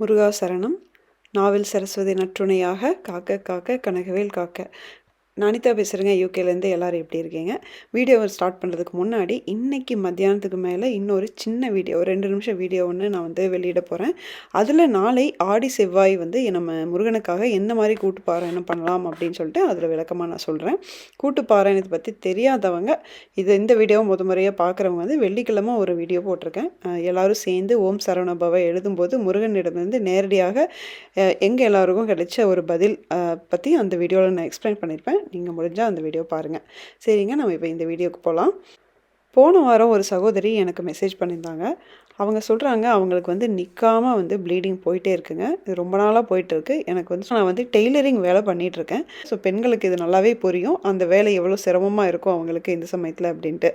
முருகா சரணம் நாவில் சரஸ்வதி நற்றுணையாக காக்க காக்க கனகவேல் காக்க. நானிதா பேசுகிறேங்க யூகேலேருந்து எல்லோரும் எப்படி இருக்கீங்க? வீடியோவை ஸ்டார்ட் பண்ணுறதுக்கு முன்னாடி இன்றைக்கி மத்தியானத்துக்கு மேலே இன்னொரு சின்ன வீடியோ ஒரு ரெண்டு நிமிஷம் வீடியோ ஒன்று நான் வந்து வெளியிட போகிறேன் அதில் நாளை ஆடி செவ்வாய் வந்து நம்ம முருகனுக்காக எந்த மாதிரி கூட்டு பாராயணம் பண்ணலாம் அப்படின்னு சொல்லிட்டு அதில் விளக்கமாக நான் சொல்கிறேன் கூட்டு பாராயணத்தை பற்றி தெரியாதவங்க இது இந்த வீடியோவை முத முறையாக பார்க்குறவங்க வந்து வெள்ளிக்கிழமை ஒரு வீடியோ போட்டிருக்கேன். எல்லோரும் சேர்ந்து ஓம் சரவணபவை எழுதும்போது முருகனிடமிருந்து நேரடியாக எங்கள் எல்லாருக்கும் கிடைச்ச ஒரு பதில் பற்றி அந்த வீடியோவில் நான் எக்ஸ்பிளைன் பண்ணியிருப்பேன் நீங்கள் முடிஞ்சால் அந்த வீடியோ பாருங்கள் சரிங்க நம்ம இப்போ இந்த வீடியோக்கு போகலாம் போன வாரம் ஒரு சகோதரி எனக்கு மெசேஜ் பண்ணியிருந்தாங்க. அவங்க சொல்கிறாங்க அவங்களுக்கு வந்து நிற்காமல் வந்து ப்ளீடிங் போயிட்டே இருக்குங்க. இது ரொம்ப நாளாக போயிட்டுருக்கு எனக்கு வந்து நான் வந்து டெய்லரிங் வேலை பண்ணிகிட்ருக்கேன் ஸோ பெண்களுக்கு இது நல்லாவே புரியும். அந்த வேலை எவ்வளோ சிரமமாக இருக்கும் அவங்களுக்கு இந்த சமயத்தில் அப்படின்ட்டு.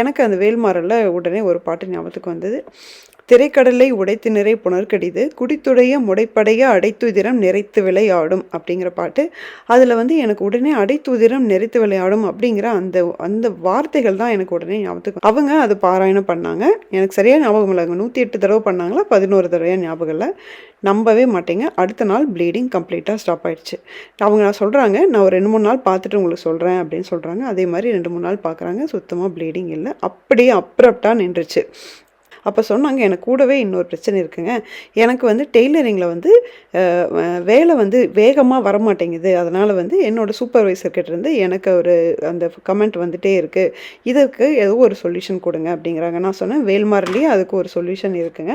எனக்கு அந்த வேல்மாரில் உடனே ஒரு பாட்டு ஞாபகத்துக்கு வந்தது. திரைக்கடலை உடைத்து நிறை புனர்கடிது குடித்துடைய முடைப்படைய அடைத்துதிரம் நிறைத்து விளையாடும் அப்படிங்கிற பாட்டு. அதில் வந்து எனக்கு உடனே அடைத்துதிரம் நிறைத்து விளையாடும் அப்படிங்கிற அந்த அந்த வார்த்தைகள் தான் எனக்கு உடனே ஞாபகத்துக்கு அவங்க அது பாராயணம் பண்ணாங்க. எனக்கு சரியாக ஞாபகம் இல்லை. நூற்றி எட்டு தடவை பண்ணாங்களா? பதினோரு தடவையாக ஞாபகம் இல்லை. நம்பவே மாட்டேங்க. அடுத்த நாள் ப்ளீடிங் கம்ப்ளீட்டாக ஸ்டாப் ஆயிடுச்சு. அவங்க நான் சொல்கிறாங்க நான் ஒரு ரெண்டு மூணு நாள் பார்த்துட்டு உங்களுக்கு சொல்கிறேன் அப்படின்னு சொல்கிறாங்க அதே மாதிரி ரெண்டு மூணு நாள் பார்க்குறாங்க. சுத்தமாக ப்ளீடிங் இல்லை. அப்படியே அப்ரப்டாக நின்றுச்சு. அப்போ சொன்னாங்க எனக்கு கூடவே இன்னொரு பிரச்சனை இருக்குங்க. எனக்கு வந்து டெய்லரிங்கில் வந்து வேலை வந்து வேகமாக வரமாட்டேங்குது. அதனால் வந்து என்னோடய சூப்பர்வைசர்கிட்ட இருந்து எனக்கு ஒரு அந்த கமெண்ட் வந்துகிட்டே இருக்குது இதுக்கு ஏதோ ஒரு சொல்யூஷன் கொடுங்க அப்படிங்கிறாங்க. நான் சொன்னேன் வேல்மாரிலேயே அதுக்கு ஒரு சொல்யூஷன் இருக்குங்க.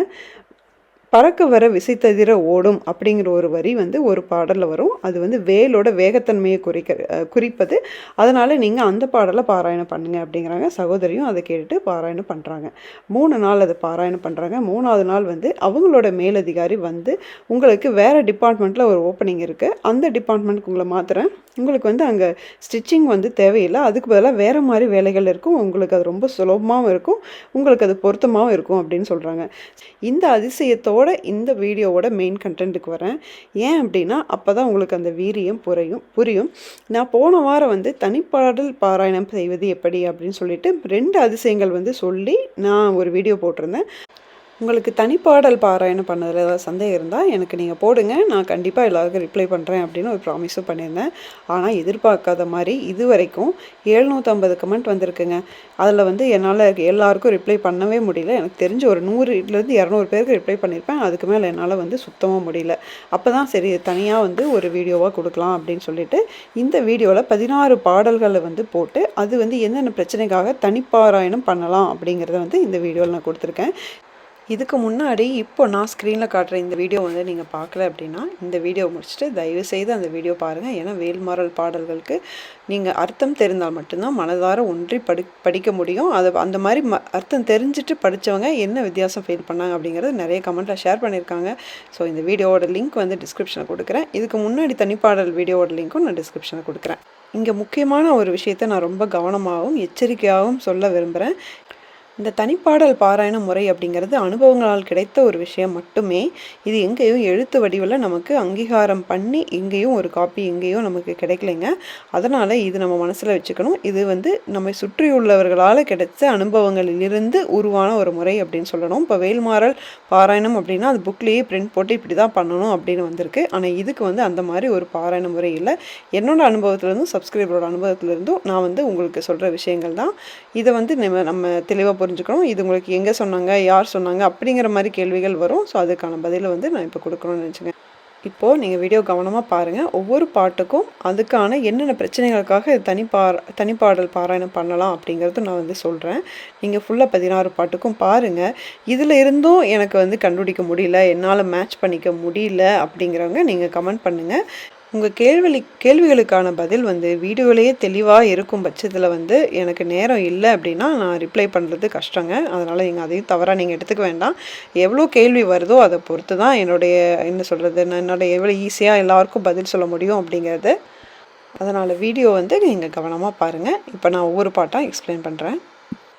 பறக்க வர விசைத்ததிர ஓடும் அப்படிங்கிற ஒரு வரி வந்து ஒரு பாடலில் வரும். அது வந்து வேலோட வேகத்தன்மையை குறிக்க குறிப்பது. அதனால் நீங்கள் அந்த பாடலை பாராயணம் பண்ணுங்கள் அப்படிங்கிறாங்க. சகோதரியும் அதை கேட்டுட்டு பாராயணம் பண்ணுறாங்க மூணு நாள் அதை பாராயணம் பண்ணுறாங்க மூணாவது நாள் வந்து அவங்களோட மேலதிகாரி வந்து உங்களுக்கு வேறு டிபார்ட்மெண்ட்டில் ஒரு ஓப்பனிங் இருக்குது அந்த டிபார்ட்மெண்ட்டுக்கு உங்களை மாற்றுறேன் உங்களுக்கு வந்து அங்கே ஸ்டிச்சிங் வந்து தேவையில்லை. அதுக்கு பதிலாக வேறு மாதிரி வேலைகள் இருக்கும். உங்களுக்கு அது ரொம்ப சுலபமாகவும் இருக்கும். உங்களுக்கு அது பொருத்தமாகவும் இருக்கும் அப்படின்னு சொல்கிறாங்க இந்த அதிசயத்தோட இந்த வீடியோவோட மெயின் கண்டென்ட்டுக்கு வரேன். ஏன் அப்படின்னா அப்போ தான் உங்களுக்கு அந்த வீரியம் புரியும் புரியும். நான் போன வாரம் வந்து தனிப்பாடல் பாராயணம் செய்வது எப்படி அப்படின்னு சொல்லிட்டு ரெண்டு அதிசயங்கள் வந்து சொல்லி நான் ஒரு வீடியோ போட்டிருந்தேன். உங்களுக்கு தனிப்பாடல் பாராயணம் பண்ணதில் ஏதாவது சந்தேகம் இருந்தால் எனக்கு நீங்கள் போடுங்க. நான் கண்டிப்பாக எல்லாருக்கும் ரிப்ளை பண்ணுறேன் அப்படின்னு ஒரு ப்ராமிஸும் பண்ணியிருந்தேன். ஆனால் எதிர்பார்க்காத மாதிரி இது வரைக்கும் எழுநூற்றம்பது கமெண்ட் வந்திருக்குங்க. அதில் வந்து என்னால் எல்லாருக்கும் ரிப்ளை பண்ணவே முடியல. எனக்கு தெரிஞ்ச ஒரு நூறுலேருந்து இரநூறு பேருக்கு ரிப்ளை பண்ணியிருப்பேன். அதுக்கு மேலே என்னால் வந்து சுத்தமாக முடியல. அப்போ தான் சரி தனியாக வந்து ஒரு வீடியோவாக கொடுக்கலாம் அப்படின்னு சொல்லிட்டு இந்த வீடியோவில் பதினாறு பாடல்களை வந்து போட்டு அது வந்து என்னென்ன பிரச்சனைக்காக தனிப்பாராயணம் பண்ணலாம் அப்படிங்கிறத வந்து இந்த வீடியோவில் நான் கொடுத்துருக்கேன். இதுக்கு முன்னாடி இப்போ நான் ஸ்க்ரீனில் காட்டுற இந்த வீடியோ வந்து நீங்கள் பார்க்கல அப்படின்னா இந்த வீடியோ முடிச்சுட்டு தயவு செய்து அந்த வீடியோ பாருங்கள் ஏன்னா வேல்மாறல் பாடல்களுக்கு நீங்கள் அர்த்தம் தெரிந்தால் மட்டும்தான் மனதார ஒன்றி படி படிக்க முடியும். அதை அந்த மாதிரி ம அர்த்தம் தெரிஞ்சுட்டு படித்தவங்க என்ன வித்தியாசம் ஃபீல் பண்ணாங்க அப்படிங்கிறது நிறைய கமெண்ட்டில் ஷேர் பண்ணியிருக்காங்க. ஸோ இந்த வீடியோவோட லிங்க் வந்து டிஸ்கிரிப்ஷனில் கொடுக்குறேன். இதுக்கு முன்னாடி தனிப்பாடல் வீடியோவோட லிங்க்கும் நான் டிஸ்கிரிப்ஷனில் கொடுக்குறேன். இங்கே முக்கியமான ஒரு விஷயத்தை நான் ரொம்ப கவனமாகவும் எச்சரிக்கையாகவும் சொல்ல விரும்புகிறேன் இந்த தனிப்பாடல் பாராயண முறை அப்படிங்கிறது அனுபவங்களால் கிடைத்த ஒரு விஷயம் மட்டுமே. இது எங்கேயும் எழுத்து வடிவில் நமக்கு அங்கீகாரம் பண்ணி எங்கேயும் ஒரு காப்பி எங்கேயும் நமக்கு கிடைக்கலைங்க. அதனால் இது நம்ம மனசில் வச்சுக்கணும். இது வந்து நம்மை சுற்றியுள்ளவர்களால் கிடைச்ச அனுபவங்களிலிருந்து உருவான ஒரு முறை அப்படின்னு சொல்லணும். இப்போ வேல்மாறல் பாராயணம் அப்படின்னா அது புக்லேயே பிரிண்ட் போட்டு இப்படி தான் பண்ணணும் அப்படின்னு வந்திருக்கு. ஆனால் இதுக்கு வந்து அந்த மாதிரி ஒரு பாராயண முறை இல்லை. என்னோடய அனுபவத்துலேருந்தும் சப்ஸ்கிரைபரோட அனுபவத்துலேருந்தும் நான் வந்து உங்களுக்கு சொல்கிற விஷயங்கள் தான் இதை வந்து நம்ம நம்ம தெளிவாக புரிஞ்சுக்கணும். இது உங்களுக்கு எங்கே சொன்னாங்க யார் சொன்னாங்க அப்படிங்கிற மாதிரி கேள்விகள் வரும். ஸோ அதுக்கான பதிலை வந்து நான் இப்போ கொடுக்கணும்னு நினச்சிங்க இப்போது நீங்கள் வீடியோ கவனமாக பாருங்கள் ஒவ்வொரு பாட்டுக்கும் அதுக்கான என்னென்ன பிரச்சனைகளுக்காக தனிப்பா தனிப்பாடல் பாராயணம் பண்ணலாம் அப்படிங்கிறது நான் வந்து சொல்கிறேன் நீங்கள் ஃபுல்லாக பதினாறு பாட்டுக்கும் பாருங்கள் இதில் இருந்தும் எனக்கு வந்து கண்டுபிடிக்க முடியல. என்னால் மேட்ச் பண்ணிக்க முடியல அப்படிங்கிறவங்க நீங்கள் கமெண்ட் பண்ணுங்கள் உங்கள் கேள்வி கேள்விகளுக்கான பதில் வந்து வீடியோலேயே தெளிவாக இருக்கும் பட்சத்தில் வந்து எனக்கு நேரம் இல்லை அப்படின்னா நான் ரிப்ளை பண்ணுறது கஷ்டங்க. அதனால் நீங்கள் அதையும் தவறாக நீங்கள் எடுத்துக்க வேண்டாம். எவ்வளோ கேள்வி வருதோ அதை பொறுத்து தான் என்னுடைய என்ன சொல்கிறது நான் என்னோடய எவ்வளோ ஈஸியாக எல்லாருக்கும் பதில் சொல்ல முடியும் அப்படிங்கிறது. அதனால் வீடியோ வந்து நீங்கள் கவனமாக பாருங்கள் இப்போ நான் ஒவ்வொரு பாட்டாக எக்ஸ்பிளைன் பண்ணுறேன்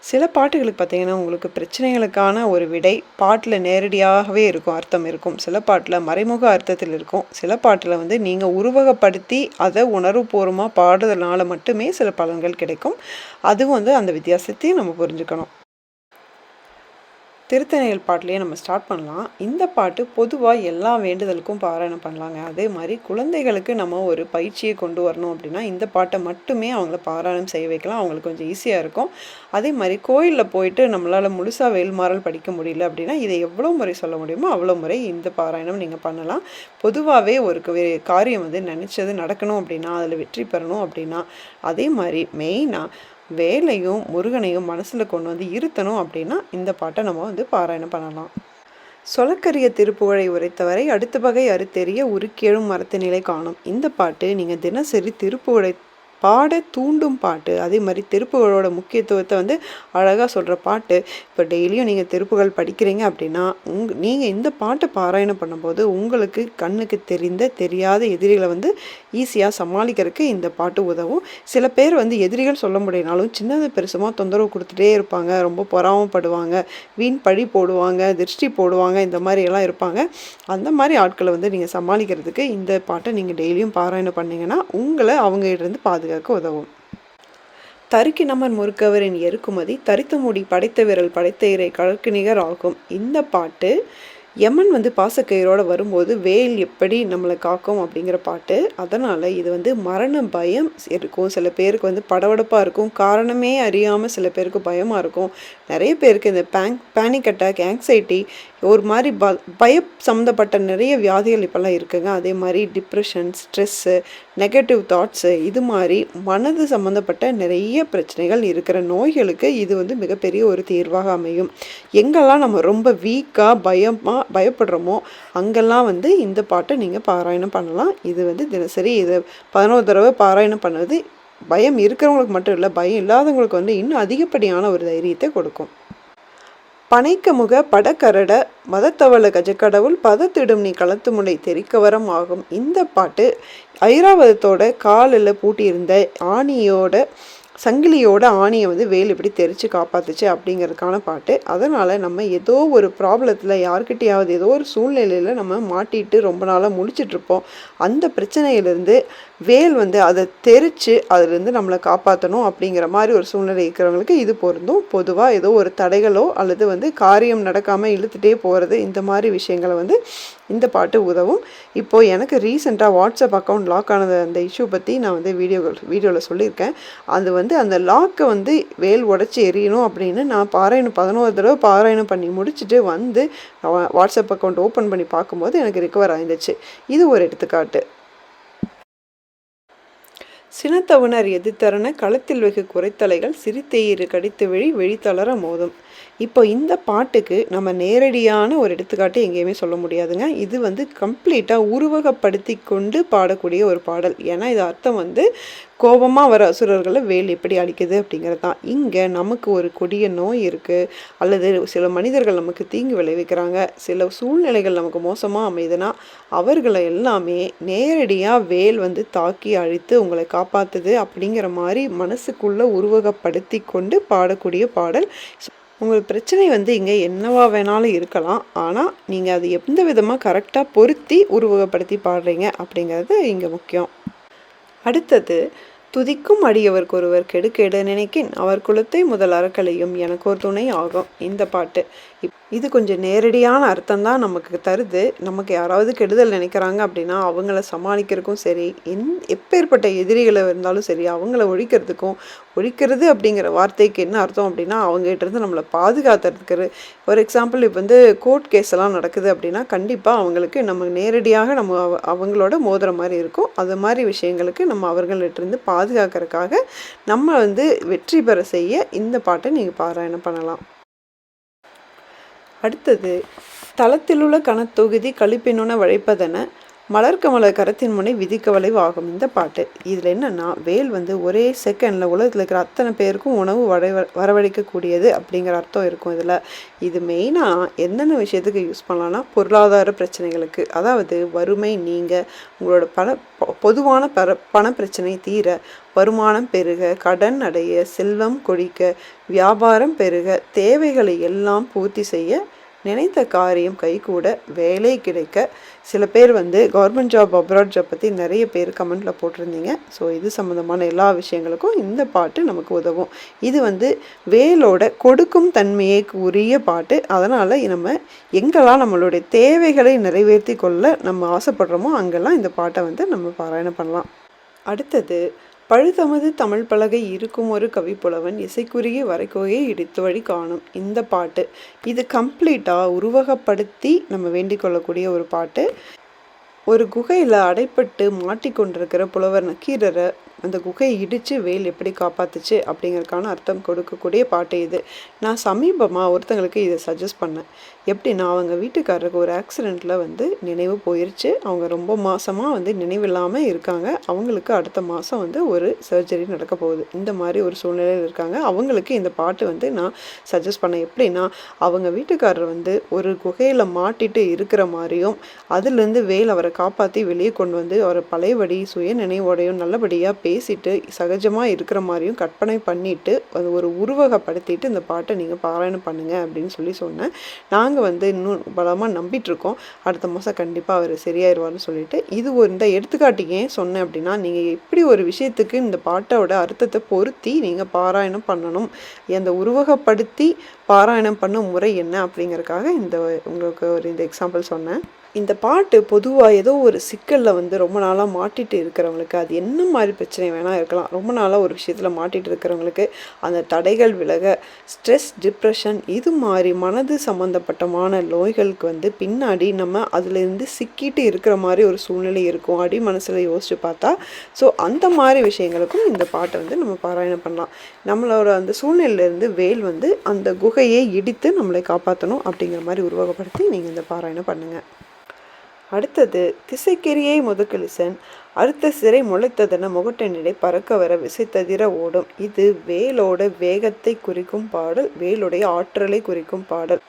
சில பாட்டுகளுக்கு பார்த்தீங்கன்னா உங்களுக்கு பிரச்சனைகளுக்கான ஒரு விடை பாட்டில் நேரடியாகவே இருக்கும் அர்த்தம் இருக்கும். சில பாட்டில் மறைமுக அர்த்தத்தில் இருக்கும். சில பாட்டில் வந்து நீங்கள் உருவகப்படுத்தி அதை உணர்வுபூர்வமாக பாடுறதுனால மட்டுமே சில பலன்கள் கிடைக்கும். அதுவும் வந்து அந்த வித்தியாசத்தையும் நம்ம புரிஞ்சுக்கணும். திருத்தணிகள் பாட்டிலேயே நம்ம ஸ்டார்ட் பண்ணலாம். இந்த பாட்டு பொதுவாக எல்லா வேண்டுதலுக்கும் பாராயணம் பண்ணலாங்க. அதே மாதிரி குழந்தைகளுக்கு நம்ம ஒரு பயிற்சியை கொண்டு வரணும் அப்படின்னா இந்த பாட்டை மட்டுமே அவங்கள பாராயணம் செய்ய வைக்கலாம். அவங்களுக்கு கொஞ்சம் ஈஸியாக இருக்கும். அதே மாதிரி கோயிலில் போயிட்டு நம்மளால் முழுசாக வேல்மாறல் படிக்க முடியல அப்படின்னா இதை எவ்வளோ முறை சொல்ல முடியுமோ அவ்வளோ முறை இந்த பாராயணம் நீங்கள் பண்ணலாம். பொதுவாகவே ஒரு காரியம் வந்து நினச்சது நடக்கணும் அப்படின்னா அதில் வெற்றி பெறணும் அப்படின்னா அதே மாதிரி மெயினாக வேலையும் முருகனையும் மனசில் கொண்டு வந்து இருத்தணும் அப்படின்னா இந்த பாட்டை நம்ம வந்து பாராயணம் பண்ணலாம். சொலக்கரிய திருப்புகழை உரைத்தவரை அடுத்த வகை அறுத்தெறிய உருக்கேழும் மரத்து நிலை காணும். இந்த பாட்டு நீங்கள் தினசரி திருப்புகழை பாட தூண்டும் பாட்டு. அதே மாதிரி திருப்புகளோட முக்கியத்துவத்தை வந்து அழகாக சொல்கிற பாட்டு. இப்போ டெய்லியும் நீங்கள் திருப்புகள் படிக்கிறீங்க அப்படின்னா உங் நீங்கள் இந்த பாட்டை பாராயணம் பண்ணும்போது உங்களுக்கு கண்ணுக்கு தெரிந்த தெரியாத எதிரிகளை வந்து ஈஸியாக சமாளிக்கிறதுக்கு இந்த பாட்டு உதவும். சில பேர் வந்து எதிரிகள் சொல்ல முடியினாலும் சின்னது பெருசுமாக தொந்தரவு கொடுத்துட்டே இருப்பாங்க. ரொம்ப பொறாமப்படுவாங்க. வீண் பழி போடுவாங்க திருஷ்டி போடுவாங்க இந்த மாதிரியெல்லாம் இருப்பாங்க. அந்த மாதிரி ஆட்களை வந்து நீங்கள் சமாளிக்கிறதுக்கு இந்த பாட்டை நீங்கள் டெய்லியும் பாராயணம் பண்ணிங்கன்னா உங்களை அவங்ககிட்ட பாதுகாப்பு பாதுகாக்க உதவும். தருக்கி நமர் முறுக்கவரின் எருக்குமதி தரித்த முடி படைத்த விரல் படைத்த இறை கழற்கு நிகர் ஆகும். இந்த பாட்டு யமன் வந்து பாசக்கயிறோடு வரும்போது வேல் எப்படி நம்மளை காக்கும் அப்படிங்கிற பாட்டு. அதனால் இது வந்து மரண பயம் இருக்கும். சில பேருக்கு வந்து படபடப்பாக இருக்கும். காரணமே அறியாமல் சில பேருக்கு பயமாக இருக்கும். நிறைய பேருக்கு இந்த பேங்க் பேனிக் அட்டாக் ஆங்ஸைட்டி ஒரு மாதிரி ப பய சம்மந்தப்பட்ட நிறைய வியாதிகள் இப்போல்லாம் இருக்குங்க. அதே மாதிரி டிப்ரெஷன் ஸ்ட்ரெஸ்ஸு நெகட்டிவ் தாட்ஸு இது மாதிரி மனது சம்மந்தப்பட்ட நிறைய பிரச்சனைகள் இருக்கிற நோய்களுக்கு இது வந்து மிகப்பெரிய ஒரு தீர்வாக அமையும். எங்கெல்லாம் நம்ம ரொம்ப வீக்காக பயமாக பயப்படுறோமோ அங்கெல்லாம் வந்து இந்த பாட்டை நீங்கள் பாராயணம் பண்ணலாம். இது வந்து தினசரி இதை பதினோரு தடவை பாராயணம் பண்ணது பயம் இருக்கிறவங்களுக்கு மட்டும் இல்லை பயம் இல்லாதவங்களுக்கு வந்து இன்னும் அதிகப்படியான ஒரு தைரியத்தை கொடுக்கும். பனைக்கமுக படக்கரட மதத்தவள கஜக்கடவுள் பதத்திடும் நீ களத்து முனை தெரிக்கவரம் ஆகும். இந்த பாட்டு ஐராவதத்தோட காலில் பூட்டியிருந்த ஆணியோட சங்கிலியோட ஆணியை வந்து வேல் இப்படி தெரித்து காப்பாத்துச்சு அப்படிங்கிறதுக்கான பாட்டு. அதனால் நம்ம ஏதோ ஒரு ப்ராப்ளத்தில் யார்கிட்டையாவது ஏதோ ஒரு சூழ்நிலையில் நம்ம மாட்டிட்டு ரொம்ப நாளாக முடிச்சிட்ருப்போம் அந்த பிரச்சனையிலேருந்து வேல் வந்து அதை தெரித்து அதுலேருந்து நம்மளை காப்பாற்றணும் அப்படிங்கிற மாதிரி ஒரு சூழ்நிலை இருக்கிறவங்களுக்கு இது பொருந்தும். பொதுவாக ஏதோ ஒரு தடைகளோ அல்லது வந்து காரியம் நடக்காமல் இழுத்துட்டே போகிறது இந்த மாதிரி விஷயங்களை வந்து இந்த பாட்டு உதவும். இப்போது எனக்கு ரீசெண்டாக வாட்ஸ்அப் அக்கௌண்ட் லாக் ஆனது அந்த இஷ்யூ பற்றி நான் வந்து வீடியோ வீடியோவில் சொல்லியிருக்கேன். அது வந்து அந்த லாக்கை வந்து வேல் உடச்சி எரியணும் அப்படின்னு நான் பாராயணம் பதினோரு தடவை பாராயணம் பண்ணி முடிச்சுட்டு வந்து வாட்ஸ்அப் அக்கௌண்ட் ஓப்பன் பண்ணி பார்க்கும்போது எனக்கு ரிக்கவர் ஆயிருந்துச்சு இது ஒரு எடுத்துக்காட்டு. சினத்தவனர் எதிர்த்தரன களத்தில் வெகு குறைத்தலைகள் சிரித்தெயிறு கடித்து விழி வெளித்தளர மோதும். இப்போ இந்த பாட்டுக்கு நம்ம நேரடியான ஒரு எடுத்துக்காட்டு எங்கேயுமே சொல்ல முடியாதுங்க. இது வந்து கம்ப்ளீட்டாக உருவகப்படுத்தி கொண்டு பாடக்கூடிய ஒரு பாடல். ஏன்னா இது அர்த்தம் வந்து கோபமாக வர அசுரர்களை வேல் எப்படி அடிக்குது அப்படிங்கிறது தான். இங்கே நமக்கு ஒரு கொடிய நோய் இருக்குது அல்லது சில மனிதர்கள் நமக்கு தீங்கு விளைவிக்கிறாங்க. சில சூழ்நிலைகள் நமக்கு மோசமாக அமையுதுன்னா அவர்களை எல்லாமே நேரடியாக வேல் வந்து தாக்கி அழித்து உங்களை காப்பாற்றுது அப்படிங்கிற மாதிரி மனசுக்குள்ளே உருவகப்படுத்தி கொண்டு பாடக்கூடிய பாடல். உங்களுக்கு பிரச்சனை வந்து இங்கே என்னவா வேணாலும் இருக்கலாம். ஆனால் நீங்கள் அது எந்த விதமாக கரெக்டாக பொருத்தி உருவகப்படுத்தி பாடுறீங்க அப்படிங்கிறது இங்கே முக்கியம். அடுத்தது துதிக்கும் அடியவர்க்கு ஒருவர் கெடுக்கெடு நினைக்கின். அவர் குலத்தை முதல் அறக்கலையும் எனக்கு ஒரு துணை ஆகும். இந்த பாட்டு. இது கொஞ்சம் நேரடியான அர்த்தம் தான் நமக்கு தருது. நமக்கு யாராவது கெடுதல் நினைக்கிறாங்க அப்படின்னா அவங்கள சமாளிக்கிறதுக்கும் சரி எந் எப்பேற்பட்ட எதிரிகளை இருந்தாலும் சரி அவங்கள ஒழிக்கிறதுக்கும் ஒழிக்கிறது அப்படிங்கிற வார்த்தைக்கு என்ன அர்த்தம் அப்படின்னா அவங்ககிட்டருந்து நம்மளை பாதுகாத்துறதுக்கு. ஃபார் எக்ஸாம்பிள் இப்போ வந்து கோர்ட் கேஸ் எல்லாம் நடக்குது அப்படின்னா கண்டிப்பாக அவங்களுக்கு நம்ம நேரடியாக நம்ம அவங்களோட மோதுற மாதிரி இருக்கும். அது மாதிரி விஷயங்களுக்கு நம்ம அவர்கள்ட்டிருந்து பாதுகாக்கிறதுக்காக நம்ம வந்து வெற்றி பெற செய்ய இந்த பாட்டை நீங்கள் பாராயணம் பண்ணலாம். அடுத்தது தளத்திலுள்ள கணத்தொகுதி கழிப்பினுன வழைப்பதென மலர்கமல கரத்தின் முனை விதிக்க வளைவாகும். இந்த பாட்டு. இதில் என்னென்னா வேல் வந்து ஒரே செகண்டில் உலகத்தில் இருக்கிற அத்தனை பேருக்கும் உணவு வர வரவழைக்கக்கூடியது அப்படிங்கிற அர்த்தம் இருக்கும் இதில். இது மெயினாக என்னென்ன விஷயத்துக்கு யூஸ் பண்ணலான்னா பொருளாதார பிரச்சனைகளுக்கு. அதாவது வறுமை நீங்கள் உங்களோட பண பொதுவான பர பண பிரச்சனை தீர வருமானம் பெருக கடன் அடைய செல்வம் கொடிக்க வியாபாரம் பெருக தேவைகளை எல்லாம் பூர்த்தி செய்ய நினைத்த காரியம் கைகூட வேலை கிடைக்க சில பேர் வந்து கவர்மெண்ட் ஜாப் அப்ராட் ஜாப் பற்றி நிறைய பேர் கமெண்ட்டில் போட்டிருந்தீங்க. ஸோ இது சம்மந்தமான எல்லா விஷயங்களுக்கும் இந்த பாட்டு நமக்கு உதவும். இது வந்து வேலோட கொடுக்கும் தன்மையை உரிய பாட்டு. அதனால் நம்ம எங்கெல்லாம் நம்மளுடைய தேவைகளை நிறைவேற்றி கொள்ள நம்ம ஆசைப்படுறோமோ அங்கெல்லாம் இந்த பாட்டை வந்து நம்ம பாராயணம் பண்ணலாம். அடுத்தது பழுதமது தமிழ் பலகை இருக்கும் ஒரு கவிப்புலவன் இசைக்குரிய வரைக்கோயை இடித்து வழி காணும் இந்த பாட்டு. இது கம்ப்ளீட்டாக உருவகப்படுத்தி நம்ம வேண்டிக் கொள்ளக்கூடிய ஒரு பாட்டு. ஒரு குகையில் அடைப்பட்டு மாட்டிக்கொண்டிருக்கிற புலவர் நக்கீரரை அந்த குகையை இடித்து வேல் எப்படி காப்பாத்துச்சு அப்படிங்கிறதுக்கான அர்த்தம் கொடுக்கக்கூடிய பாட்டு இது. நான் சமீபமாக ஒருத்தங்களுக்கு இதை சஜஸ்ட் பண்ணேன். எப்படின்னா அவங்க வீட்டுக்காரருக்கு ஒரு ஆக்சிடெண்ட்டில் வந்து நினைவு போயிடுச்சு அவங்க ரொம்ப மாதமாக வந்து நினைவில்லாமல் இருக்காங்க. அவங்களுக்கு அடுத்த மாதம் வந்து ஒரு சர்ஜரி நடக்க போகுது. இந்த மாதிரி ஒரு சூழ்நிலையில் இருக்காங்க. அவங்களுக்கு இந்த பாட்டு வந்து நான் சஜஸ்ட் பண்ணேன். எப்படின்னா அவங்க வீட்டுக்காரர் வந்து ஒரு குகையில் மாட்டிட்டு இருக்கிற மாதிரியும் அதுலேருந்து வேல் அவரை காப்பாற்றி வெளியே கொண்டு வந்து அவரை பழையபடி சுய நினைவோடையும் நல்லபடியாக பேசிட்டு சகஜமாக இருக்கிற மாதிரியும் கற்பனை பண்ணிட்டு அது ஒரு உருவகப்படுத்திட்டு இந்த பாட்டை நீங்கள் பாராயணம் பண்ணுங்க அப்படின்னு சொல்லி சொன்னேன். நாங்கள் வந்து இன்னும் பலமாக நம்பிட்டுருக்கோம். அடுத்த மாதம் கண்டிப்பாக அவர் சரியாயிருவார்னு சொல்லிட்டு இது ஒரு இந்த எடுத்துக்காட்டு ஏன் சொன்னேன் அப்படின்னா நீங்கள் எப்படி ஒரு விஷயத்துக்கு இந்த பாட்டோட அர்த்தத்தை பொருத்தி நீங்கள் பாராயணம் பண்ணணும். அந்த உருவகப்படுத்தி பாராயணம் பண்ணும் முறை என்ன அப்படிங்கிறதுக்காக இந்த உங்களுக்கு ஒரு இந்த எக்ஸாம்பிள் சொன்னேன். இந்த பாட்டு பொதுவாக ஏதோ ஒரு சிக்கலில் வந்து ரொம்ப நாளாக மாட்டிட்டு இருக்கிறவங்களுக்கு அது என்ன மாதிரி பிரச்சனை வேணால் இருக்கலாம். ரொம்ப நாளாக ஒரு விஷயத்தில் மாட்டிட்டு இருக்கிறவங்களுக்கு அந்த தடைகள் விலக ஸ்ட்ரெஸ் டிப்ரெஷன் இது மாதிரி மனது சம்மந்தப்பட்டமான நோய்களுக்கு வந்து பின்னாடி நம்ம அதுலேருந்து சிக்கிட்டு இருக்கிற மாதிரி ஒரு சூழ்நிலை இருக்கும். அடி மனசில் யோசிச்சு பார்த்தா ஸோ அந்த மாதிரி விஷயங்களுக்கும் இந்த பாட்டை வந்து நம்ம பாராயணம் பண்ணலாம். நம்மளோட அந்த சூழ்நிலையிலேருந்து வேல் வந்து அந்த குகையை இடித்து நம்மளை காப்பாற்றணும் அப்படிங்கிற மாதிரி உருவகப்படுத்தி நீங்கள் இந்த பாராயணம் பண்ணுங்கள் அடுத்தது திசைக்கெரியை முதுகலிசன் அடுத்த சிறை முளைத்ததென முகட்டனிடை பறக்க வர விசைத்ததிர ஓடும். இது வேலோட வேகத்தை குறிக்கும் பாடல் வேலுடைய ஆற்றலை குறிக்கும் பாடல்.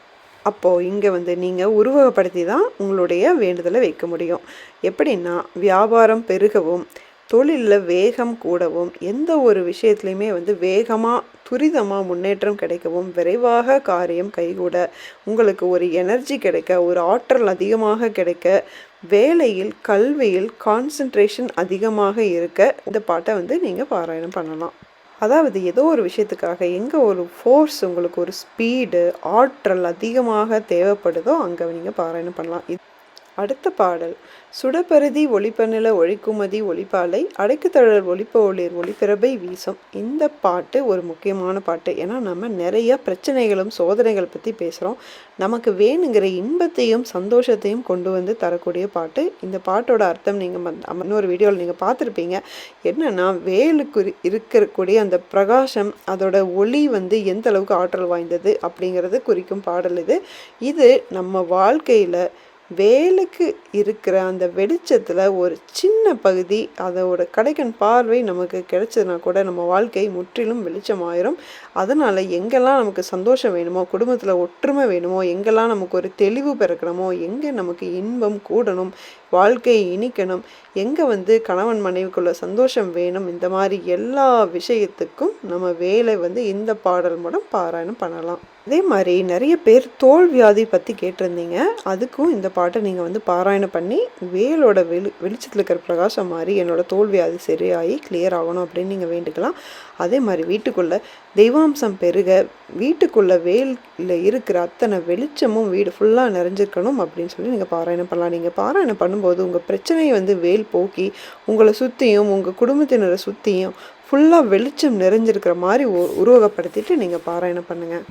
அப்போது இங்கே வந்து நீங்கள் உருவகப்படுத்தி தான் உங்களுடைய வேண்டுதலை வைக்க முடியும். எப்படின்னா வியாபாரம் பெருகவும் தொழிலில் வேகம் கூடவும் எந்த ஒரு விஷயத்துலையுமே வந்து வேகமாக துரிதமாக முன்னேற்றம் கிடைக்கவும் விரைவாக காரியம் கைகூட உங்களுக்கு ஒரு எனர்ஜி கிடைக்க ஒரு ஆற்றல் அதிகமாக கிடைக்க வேலையில் கல்வியில் கான்சன்ட்ரேஷன் அதிகமாக இருக்க இந்த பாட்டை வந்து நீங்கள் பாராயணம் பண்ணலாம். அதாவது ஏதோ ஒரு விஷயத்துக்காக எங்கே ஒரு ஃபோர்ஸ் உங்களுக்கு ஒரு ஸ்பீடு ஆற்றல் அதிகமாக தேவைப்படுதோ அங்கே நீங்கள் பாராயணம் பண்ணலாம். இது அடுத்த பாடல். சுடப்பருதி ஒளிப்பநில ஒழிக்குமதி ஒளிப்பாலை அடைக்குத்தழல் ஒளிப்ப ஒளிர் ஒளிப்பிறப்பை வீசும். இந்த பாட்டு ஒரு முக்கியமான பாட்டு. ஏன்னா நம்ம நிறைய பிரச்சனைகளும் சோதனைகள் பற்றி பேசுகிறோம் நமக்கு வேணுங்கிற இன்பத்தையும் சந்தோஷத்தையும் கொண்டு வந்து தரக்கூடிய பாட்டு. இந்த பாட்டோட அர்த்தம் நீங்கள் இன்னொரு வீடியோவில் நீங்கள் பார்த்துருப்பீங்க. என்னென்னா வேலுக்கு இருக்கக்கூடிய அந்த பிரகாசம் அதோட ஒளி வந்து எந்த அளவுக்கு ஆற்றல் வாய்ந்தது அப்படிங்கிறது குறிக்கும் பாடல் இது. இது நம்ம வாழ்க்கையில் வேலுக்கு இருக்கிற அந்த வெளிச்சத்தில் ஒரு சின்ன பகுதி அதோட கடைக்கன் பார்வை நமக்கு கிடைச்சதுனா கூட நம்ம வாழ்க்கை முற்றிலும் வெளிச்சமாயிரும். அதனால் எங்கெல்லாம் நமக்கு சந்தோஷம் வேணுமோ குடும்பத்தில் ஒற்றுமை வேணுமோ எங்கெல்லாம் நமக்கு ஒரு தெளிவு பிறக்கணுமோ எங்கே நமக்கு இன்பம் கூடணும் வாழ்க்கையை இனிக்கணும் எங்கே வந்து கணவன் மனைவிக்குள்ள சந்தோஷம் வேணும் இந்த மாதிரி எல்லா விஷயத்துக்கும் நம்ம வேலை வந்து இந்த பாடல் மூலம் பாராயணம் பண்ணலாம். அதே மாதிரி நிறைய பேர் தோல் வியாதி பற்றி கேட்டிருந்தீங்க. அதுக்கும் இந்த பாட்டை நீங்கள் வந்து பாராயணம் பண்ணி வேலோட வெளி வெளிச்சத்தில் இருக்கிற பிரகாசம் மாதிரி என்னோட தோல் வியாதி சரியாகி கிளியர் ஆகணும் அப்படின்னு நீங்கள் வேண்டிக்கலாம். அதே மாதிரி வீட்டுக்குள்ளே தெய்வாம்சம் பெருக வீட்டுக்குள்ளே வேலில் இருக்கிற அத்தனை வெளிச்சமும் வீடு ஃபுல்லாக நிறைஞ்சிருக்கணும் அப்படின்னு சொல்லி நீங்கள் பாராயணம் பண்ணலாம். நீங்கள் பாராயணம் பண்ணும்போது உங்கள் பிரச்சனையை வந்து வேல் போக்கி உங்களை சுற்றியும் உங்கள் குடும்பத்தினரை சுற்றியும் ஃபுல்லாக வெளிச்சம் நிறைஞ்சிருக்கிற மாதிரி உருவகப்படுத்திட்டு நீங்கள் பாராயணம் பண்ணுங்கள்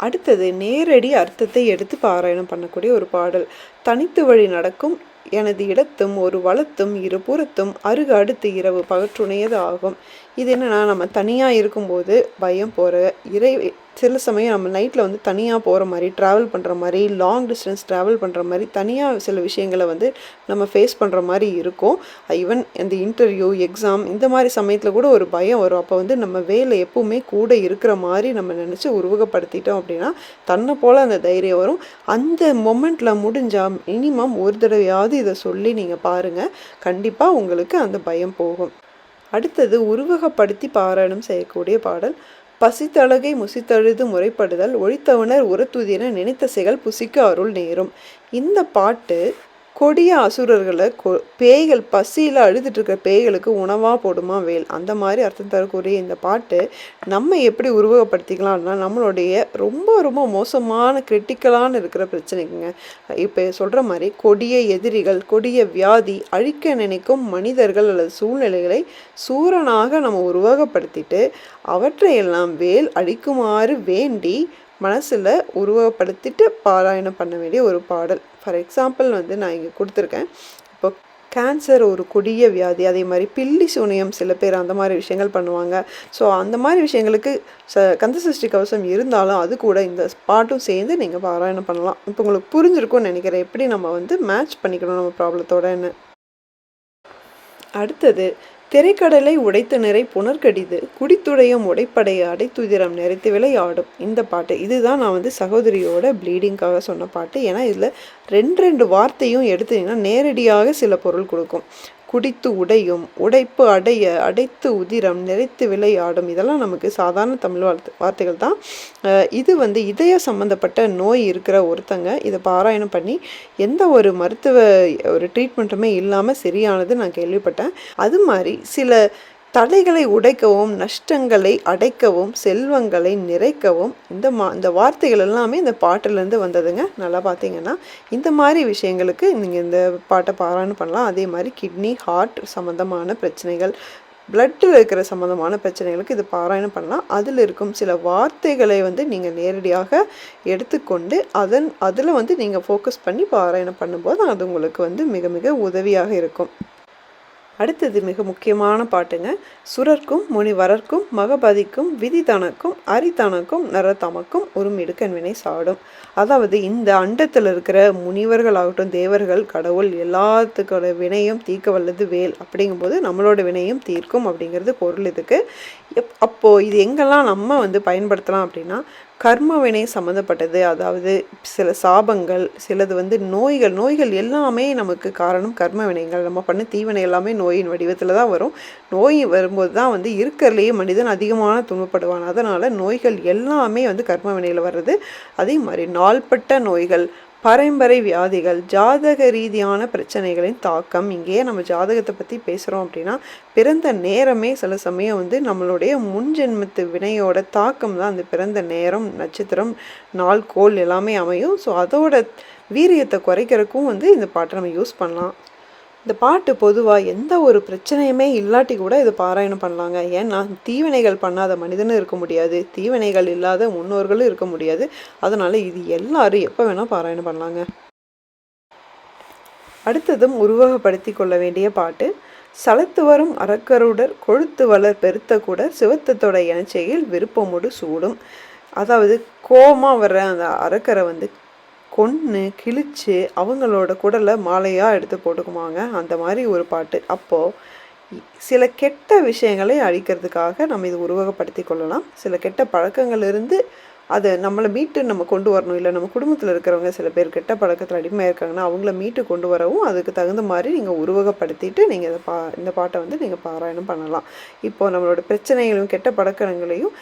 அடுத்தது நேரடி அர்த்தத்தை எடுத்து பாராயணம் பண்ணக்கூடிய ஒரு பாடல். தனித்து வழி நடக்கும் எனது இடத்தும் ஒரு வளத்தும் இரு புறத்தும் அருகு அடுத்து இரவு பகற்றுணையது ஆகும். இது என்னென்னா நம்ம தனியாக இருக்கும்போது பயம் போகிற இறை சில சமயம் நம்ம நைட்டில் வந்து தனியாக போகிற மாதிரி ட்ராவல் பண்ணுற மாதிரி லாங் டிஸ்டன்ஸ் ட்ராவல் பண்ணுற மாதிரி தனியாக சில விஷயங்களை வந்து நம்ம ஃபேஸ் பண்ணுற மாதிரி இருக்கும். ஈவன் இந்த இன்டர்வியூ எக்ஸாம் இந்த மாதிரி சமயத்தில் கூட ஒரு பயம் வரும். அப்போ வந்து நம்ம வேலை எப்பவுமே கூட இருக்கிற மாதிரி நம்ம நினச்சி உருவகப்படுத்திட்டோம் அப்படின்னா தன்னை போல் அந்த தைரியம் வரும். அந்த மொமெண்ட்டில் முடிஞ்சால் மினிமம் ஒரு தடவையாவது இதை சொல்லி நீங்கள் பாருங்கள் கண்டிப்பாக உங்களுக்கு அந்த பயம் போகும். அடுத்தது உருவகப்படுத்தி பாராயணம் செய்யக்கூடிய பாடல். பசித்தழகை முசித்தழுது முறைப்படுதல் ஒழித்தவனர் உரத்துதின நினைத்த செயல் புசிக்க அருள் நேரும். இந்த பாட்டு கொடிய அசுரர்களை கொ பேய்கள் பசியில் அழுதுட்டுருக்க பேய்களுக்கு உணவாக போடுமா வேல்? அந்த மாதிரி அர்த்தம் தரக்கூடிய இந்த பாட்டு நம்ம எப்படி உருவகப்படுத்திக்கலாம்னா நம்மளுடைய ரொம்ப ரொம்ப மோசமான கிரிட்டிக்கலான இருக்கிற பிரச்சனைக்குங்க. இப்போ சொல்கிற மாதிரி கொடிய எதிரிகள் கொடிய வியாதி அழிக்க நினைக்கும் மனிதர்கள் அல்லது சூழ்நிலைகளை சூரனாக நம்ம உருவகப்படுத்திட்டு அவற்றையெல்லாம் வேல் அழிக்குமாறு வேண்டி மனசில் உருவகப்படுத்திட்டு பாராயணம் பண்ண வேண்டிய ஒரு பாடல். ஃபார் எக்ஸாம்பிள் வந்து நான் இங்கே கொடுத்துருக்கேன். இப்போ கேன்சர் ஒரு கொடிய வியாதி அதே மாதிரி பில்லி சூனியம் சில பேர் அந்த மாதிரி விஷயங்கள் பண்ணுவாங்க. ஸோ அந்த மாதிரி விஷயங்களுக்கு ச கந்த சஷ்டி கவசம் இருந்தாலும் அது கூட இந்த பாட்டும் சேர்ந்து நீங்கள் பாராயணம் பண்ணலாம். இப்போ உங்களுக்கு புரிஞ்சிருக்கும்னு நினைக்கிறேன். எப்படி நம்ம வந்து மேட்ச் பண்ணிக்கணும் நம்ம ப்ராப்ளத்தோடன்னு அடுத்தது திரைக்கடலை உடைத்த நிறை புனர்கடிது குடித்துடையும் உடைப்படைய அடைத்துதிரம் நிறைத்து விளையாடும். இந்த பாட்டு. இதுதான் நான் வந்து சகோதரியோட ப்ளீடிங்காக சொன்ன பாட்டு. ஏன்னா இதில் ரெண்டு ரெண்டு வார்த்தையும் எடுத்தீங்கன்னா நேரடியாக சில பொருள் கொடுக்கும். குடித்து உடையும் உடைப்பு அடைய அடைத்து உதிரம் நிறைத்து விளையாடும். இதெல்லாம் நமக்கு சாதாரண தமிழ் வார்த்தை வார்த்தைகள் தான். இது வந்து இதய சம்மந்தப்பட்ட நோய் இருக்கிற ஒருத்தங்க இதை பாராயணம் பண்ணி எந்த ஒரு மருத்துவ ஒரு ட்ரீட்மெண்ட்டுமே இல்லாமல் சரியானது நான் கேள்விப்பட்டேன். அது மாதிரி சில தடைகளை உடைக்கவும் நஷ்டங்களை அடைக்கவும் செல்வங்களை நிறைக்கவும் இந்த மா இந்த வார்த்தைகள் எல்லாமே இந்த பாட்டிலேருந்து வந்ததுங்க. நல்லா பார்த்தீங்கன்னா இந்த மாதிரி விஷயங்களுக்கு நீங்கள் இந்த பாட்டை பாராயணம் பண்ணலாம். அதே மாதிரி கிட்னி ஹார்ட் சம்மந்தமான பிரச்சனைகள் பிளட்டில் இருக்கிற சம்மந்தமான பிரச்சனைகளுக்கு இது பாராயணம் பண்ணலாம். அதில் இருக்கும் சில வார்த்தைகளை வந்து நீங்கள் நேரடியாக எடுத்துக்கொண்டு அதன் அதில் வந்து நீங்கள் ஃபோக்கஸ் பண்ணி பாராயணம் பண்ணும்போது அது உங்களுக்கு வந்து மிக மிக உதவியாக இருக்கும். அடுத்தது மிக முக்கியமான பாட்டுங்க. சுரர்க்கும் முனிவரர்க்கும் மகபதிக்கும் விதி தனக்கும் அரிதனக்கும் நரதமக்கும் ஒரு மிடுக்கன் வினை சாடும். அதாவது இந்த அண்டத்தில் இருக்கிற முனிவர்களாகட்டும் தேவர்கள் கடவுள் எல்லாத்துக்கோட வினையும் தீர்க்க வல்லது வேல் அப்படிங்கும்போது நம்மளோட வினையும் தீர்க்கும் அப்படிங்கிறது பொருள் இதுக்கு. எப் அப்போது இது எங்கெல்லாம் நம்ம வந்து பயன்படுத்தலாம் அப்படின்னா கர்ம வினை சம்மந்தப்பட்டது அதாவது சில சாபங்கள் சிலது வந்து நோய்கள் நோய்கள் எல்லாமே நமக்கு காரணம் கர்ம வினைகள். நம்ம பண்ண தீவினை எல்லாமே நோயின் வடிவத்தில் தான் வரும். நோய் வரும்போது தான் வந்து இருக்கிறதுலையே மனிதன் அதிகமான துன்பப்படுவான். அதனால் நோய்கள் எல்லாமே வந்து கர்ம வினையில் வர்றது. அதே மாதிரி நாள்பட்ட நோய்கள் பரம்பரை வியாதிகள் ஜாதக ரீதியான பிரச்சனைகளின் தாக்கம். இங்கேயே நம்ம ஜாதகத்தை பற்றி பேசுகிறோம் அப்படின்னா பிறந்த நேரமே சில சமயம் வந்து நம்மளுடைய முன்ஜென்மத்து வினையோட தாக்கம் தான் அந்த பிறந்த நேரம் நட்சத்திரம் நாள் கோல் எல்லாமே அமையும். ஸோ அதோட வீரியத்தை குறைக்கிறதுக்கும் வந்து இந்த பாட்டை நம்ம யூஸ் பண்ணலாம். இந்த பாட்டு பொதுவாக எந்த ஒரு பிரச்சனையுமே இல்லாட்டி கூட இதை பாராயணம் பண்ணலாங்க. ஏன்னா தீவினைகள் பண்ணாத மனிதனும் இருக்க முடியாது. தீவினைகள் இல்லாத முன்னோர்களும் இருக்க முடியாது. அதனால் இது எல்லாரும் எப்போ வேணால் பாராயணம் பண்ணலாங்க. அடுத்ததும் உருவகப்படுத்தி கொள்ள வேண்டிய பாட்டு. சலத்து வரும் அறக்கருடர் கொழுத்து வளர் பெருத்த கூட சிவத்தத்தோட இணைச்சையில் விருப்பமுடு சூடும். அதாவது கோமா வர்ற அந்த அறக்கரை வந்து கொன்று கிழிச்சு அவங்களோட குடலை மாலையாக எடுத்து போட்டுக்குவாங்க அந்த மாதிரி ஒரு பாட்டு. அப்போது சில கெட்ட விஷயங்களை அழிக்கிறதுக்காக நம்ம இது உருவகப்படுத்தி கொள்ளலாம். சில கெட்ட பழக்கங்கள் இருந்து அதை நம்மளை மீட்டு நம்ம கொண்டு வரணும். இல்லை நம்ம குடும்பத்தில் இருக்கிறவங்க சில பேர் கெட்ட பழக்கத்தில் அடிமையாக இருக்காங்கன்னா அவங்கள மீட்டு கொண்டு வரவும் அதுக்கு தகுந்த மாதிரி நீங்கள் உருவகப்படுத்திட்டு நீங்கள் இதை பா இந்த பாட்டை வந்து நீங்கள் பாராயணம் பண்ணலாம். இப்போது நம்மளோட பிரச்சனைகளையும் கெட்ட பழக்கங்களையும்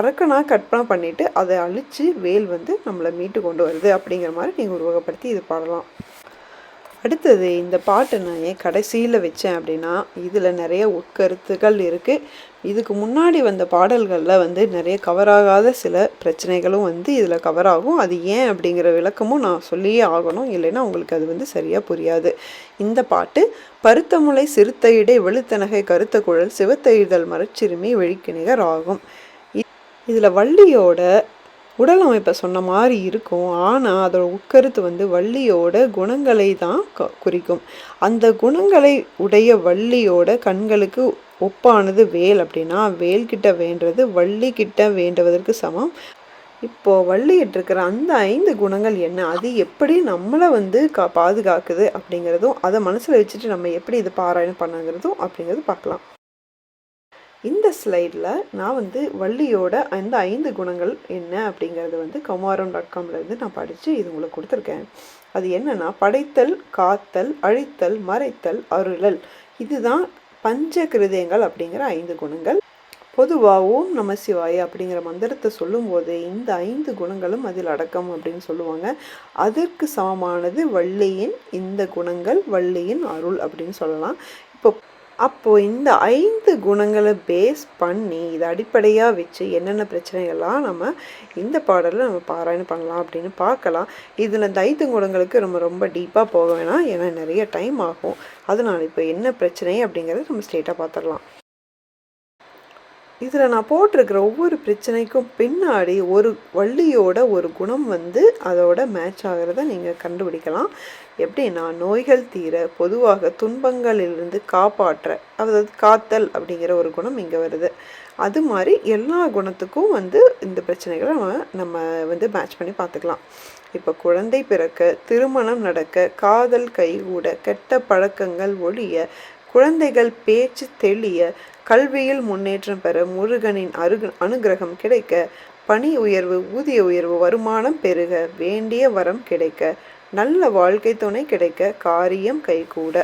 அரக்கனாக கற்பனை பண்ணிவிட்டு அதை அழித்து வேல் வந்து நம்மளை மீட்டு கொண்டு வருது அப்படிங்கிற மாதிரி நீங்கள் உருவகப்படுத்தி இது பாடலாம். அடுத்தது இந்த பாட்டு நான் ஏன் கடைசியில் வச்சேன் அப்படின்னா இதில் நிறைய உட்கருத்துகள் இருக்குது இதுக்கு முன்னாடி வந்த பாடல்களில் வந்து நிறைய கவர் ஆகாத சில பிரச்சனைகளும் வந்து இதில் கவர் ஆகும். அது ஏன் அப்படிங்கிற விளக்கமும் நான் சொல்லியே ஆகணும். இல்லைன்னா உங்களுக்கு அது வந்து சரியாக புரியாது. இந்த பாட்டு பருத்தமுலை சிறுத்தையிடை வெளுத்தனகை கருத்த குழல் சிவத்தையுதல் மரச்சிறுமி வெழிக்கிணிகர் ஆகும். இதில் வள்ளியோட உடல் அமைப்பை சொன்ன மாதிரி இருக்கும். ஆனால் அதோட உட்கருத்து வந்து வள்ளியோட குணங்களை தான் குறிக்கும். அந்த குணங்களை உடைய வள்ளியோட கண்களுக்கு ஒப்பானது வேல் அப்படின்னா வேல்கிட்ட வேண்டது வள்ளிக்கிட்ட வேண்டுவதற்கு சமம். இப்போது வள்ளியிட்டிருக்கிற அந்த ஐந்து குணங்கள் என்ன? அது எப்படி நம்மளை வந்து கா பாதுகாக்குது அப்படிங்கிறதும் அதை மனசில் வச்சுட்டு நம்ம எப்படி இது பாராயணம் பண்ணுங்கிறதும் அப்படிங்கிறது பார்க்கலாம். இந்த ஸ்லைடில் நான் வந்து வள்ளியோட அந்த ஐந்து குணங்கள் என்ன அப்படிங்கிறது வந்து கமாரம் டாட் காம்லேருந்து நான் படித்து இது உங்களுக்கு கொடுத்துருக்கேன். அது என்னென்னா படைத்தல் காத்தல் அழித்தல் மறைத்தல் அருளல். இதுதான் பஞ்ச கிருதயங்கள் அப்படிங்கிற ஐந்து குணங்கள். பொதுவாக ஓம் நமசிவாயு அப்படிங்கிற மந்திரத்தை சொல்லும்போது இந்த ஐந்து குணங்களும் அதில் அடக்கம் அப்படின்னு சொல்லுவாங்க. அதற்கு சமமானது வள்ளியின் இந்த குணங்கள் வள்ளியின் அருள் அப்படின்னு சொல்லலாம். அப்போது இந்த ஐந்து குணங்களை பேஸ் பண்ணி இதை அடிப்படையாக வச்சு என்னென்ன பிரச்சனைகள்லாம் நம்ம இந்த பாடலில் நம்ம பாராயணம் பண்ணலாம் அப்படின்னு பார்க்கலாம். இதில் இந்த ஐந்து குணங்களுக்கு நம்ம ரொம்ப டீப்பாக போக வேணாம். ஏன்னா நிறைய டைம் ஆகும். அதனால் இப்போ என்ன பிரச்சனை அப்படிங்கிறத நம்ம ஸ்ட்ரெயிட்டாக பார்த்துடலாம். இதில் நான் போட்டிருக்கிற ஒவ்வொரு பிரச்சனைக்கும் பின்னாடி ஒரு வள்ளியோட ஒரு குணம் வந்து அதோட மேட்ச் ஆகிறத நீங்கள் கண்டுபிடிக்கலாம். எப்படின்னா நோய்கள் தீர பொதுவாக துன்பங்களிலிருந்து காப்பாற்ற அதாவது காத்தல் அப்படிங்கிற ஒரு குணம் இங்கே வருது. அது மாதிரி எல்லா குணத்துக்கும் வந்து இந்த பிரச்சனைகளை நம்ம நம்ம வந்து மேட்ச் பண்ணி பார்த்துக்கலாம். இப்போ குழந்தை பிறக்க திருமணம் நடக்க காதல் கைகூட கெட்ட பழக்கங்கள் ஒழிய குழந்தைகள் பேச்சு தெளிய கல்வியில் முன்னேற்றம் பெற முருகனின் அருகு அனுகிரகம் கிடைக்க பணி உயர்வு ஊதிய உயர்வு வருமானம் பெருக வேண்டிய வரம் கிடைக்க நல்ல வாழ்க்கை துணை கிடைக்க காரியம் கைகூட.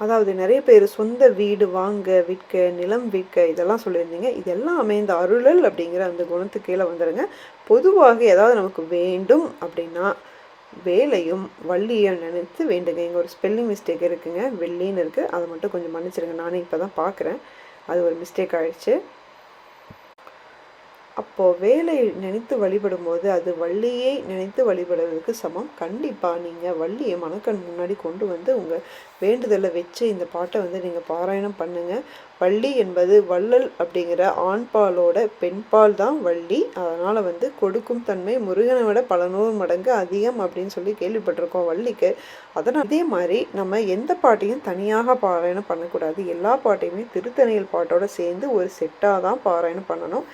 அதாவது நிறைய பேர் சொந்த வீடு வாங்க விற்க நிலம் விற்க இதெல்லாம் சொல்லியிருந்தீங்க. இதெல்லாம் அமைந்த அருளல் அப்படிங்கிற அந்த குணத்துக்கு கீழே வந்துடுங்க பொதுவாக ஏதாவது நமக்கு வேண்டும் அப்படின்னா வேலையும் வள்ளியும் நினைத்து வேண்டுங்க. இங்கே ஒரு ஸ்பெல்லிங் மிஸ்டேக் இருக்குங்க. வெள்ளின்னு இருக்குது அதை மட்டும் கொஞ்சம் மன்னிச்சிருங்க நானே இப்போ தான் பார்க்குறேன். அது ஒரு மிஸ்டேக் ஆகிடுச்சு அப்போது வேலையை நினைத்து வழிபடும் போது அது வள்ளியை நினைத்து வழிபடுவதற்கு சமம். கண்டிப்பாக நீங்கள் வள்ளியை மனக்கண் முன்னாடி கொண்டு வந்து உங்கள் வேண்டுதலை வச்சு இந்த பாட்டை வந்து நீங்கள் பாராயணம் பண்ணுங்கள் வள்ளி என்பது வள்ளல் அப்படிங்கிற ஆண்பாலோட பெண்பால் தான் வள்ளி. அதனால் வந்து கொடுக்கும் தன்மை முருகனை விட பல நூறு மடங்கு அதிகம் அப்படின்னு சொல்லி கேள்விப்பட்டிருக்கோம் வள்ளிக்கு. அதனால் அதே மாதிரி நம்ம எந்த பாட்டையும் தனியாக பாராயணம் பண்ணக்கூடாது. எல்லா பாட்டையுமே திருத்தணியல் பாட்டோட சேர்ந்து ஒரு செட்டாக தான் பாராயணம் பண்ணணும்.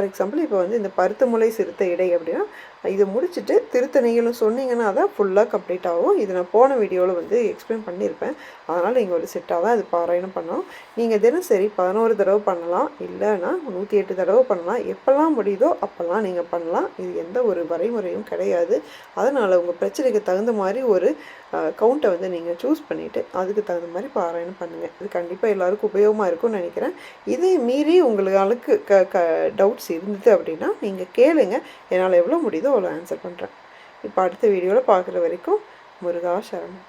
ஃபார் எக்ஸாம்பிள் இப்போ வந்து இந்த பருத்து முளை சிறுத்த இடை அப்படின்னா இதை முடிச்சுட்டு திருத்தணிகளும் சொன்னீங்கன்னா தான் ஃபுல்லாக கம்ப்ளீட் ஆகும். இது நான் போன வீடியோவில் வந்து எக்ஸ்பிளைன் பண்ணியிருப்பேன். அதனால் நீங்கள் ஒரு செட்டாக தான் இது பாராயணம் பண்ணோம். நீங்கள் தினசரி பதினோரு தடவை பண்ணலாம். இல்லைன்னா நூற்றி எட்டு தடவை பண்ணலாம். எப்போல்லாம் முடியுதோ அப்போல்லாம் நீங்கள் பண்ணலாம். இது எந்த ஒரு வரைமுறையும் கிடையாது. அதனால் உங்கள் பிரச்சனைக்கு தகுந்த மாதிரி ஒரு கவுண்ட்டை வந்து நீங்கள் சூஸ் பண்ணிவிட்டு அதுக்கு தகுந்த மாதிரி பாராயணம் பண்ணுங்கள் இது கண்டிப்பாக எல்லாருக்கும் உபயோகமாக இருக்கும்னு நினைக்கிறேன். இதை மீறி உங்களுக்கு க க டவுட்ஸ் இருந்தது அப்படின்னா நீங்கள் கேளுங்க. என்னால் எவ்வளோ முடியுதோ அவ்வளோ ஆன்சர் பண்ணுறேன் இப்போ அடுத்த வீடியோவில் பார்க்குற வரைக்கும் முருகா சரணம்.